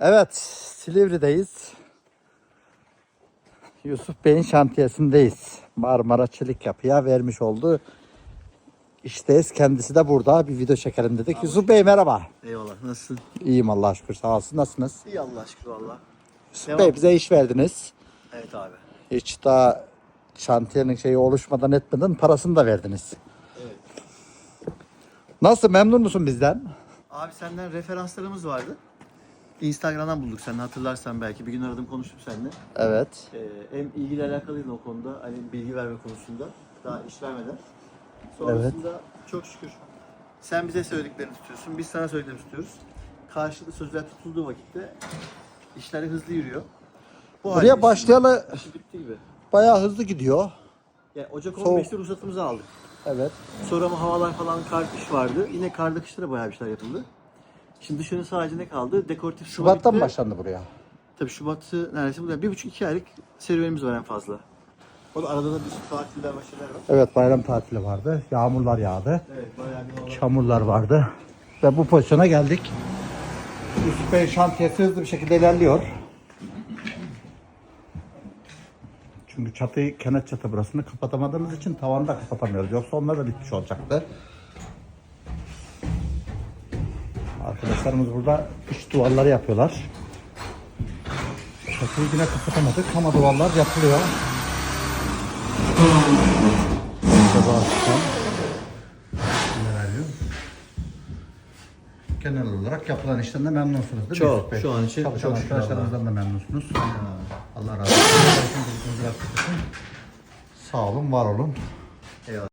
Evet, Silivri'deyiz. Yusuf Bey'in şantiyesindeyiz. Marmara Çelik Yapı'ya vermiş olduğu işteyiz. Kendisi de burada. Bir video çekelim dedik. Yusuf Bey merhaba. Eyvallah. Nasılsın? İyiyim Allah'a şükür. Sağ olsun. Nasılsınız? İyi Allah şükür valla. Yusuf Devam. Bey bize iş verdiniz. Evet abi. Hiç daha şantiyenin şeyi oluşmadan etmeden parasını da verdiniz. Evet. Nasıl memnun musun bizden? Abi senden referanslarımız vardı. Instagram'dan bulduk sen hatırlarsan belki. Bir gün aradım konuştum seninle. Evet. Ee, hem ilgili alakalıydın o konuda. Hani bilgi verme konusunda. Daha iş vermeden. Sonrasında çok şükür sen bize söylediklerini tutuyorsun. Biz sana söylediklerini tutuyoruz. Karşılıklı sözler tutulduğu vakitte işler hızlı yürüyor. Bu Buraya halde başlayalı işi bitti gibi. bayağı hızlı gidiyor. Yani Ocak Soğuk. 15'te ruhsatımızı aldık. Evet. Sonra ama havalar falan kar kış vardı. Yine karda kışta da bayağı bir şeyler yapıldı. Şimdi dışarı sadece ne kaldı? Dekoratif Şubat'tan bitti. başlandı buraya. Tabii Şubat'ı neredeyse bu. Bir buçuk iki aylık serüvenimiz var en fazla. O da arada da bir tatiller var şeyler var. Evet bayram tatili vardı. Yağmurlar yağdı. Evet bayağı bir. Çamurlar vardı. Ve bu pozisyona geldik. Yusuf Bey şantiyesi hızlı bir şekilde ilerliyor. Çünkü çatıyı, kenet çatı burasını kapatamadığımız için tavanda kapatamıyoruz. Yoksa onlar da bitmiş olacaktı. Arkadaşlarımız burada iç duvarları yapıyorlar. Çatıyı yine kapatamadık ama duvarlar yapılıyor. Genel olarak yapılan işten de memnunsunuz değil mi Çok, Yusuf Bey? şu an için Çalışan çok şükür arkadaşlarımızdan da memnunsunuz. Allah razı olsun. Sağ olun, var olun. Eyvallah.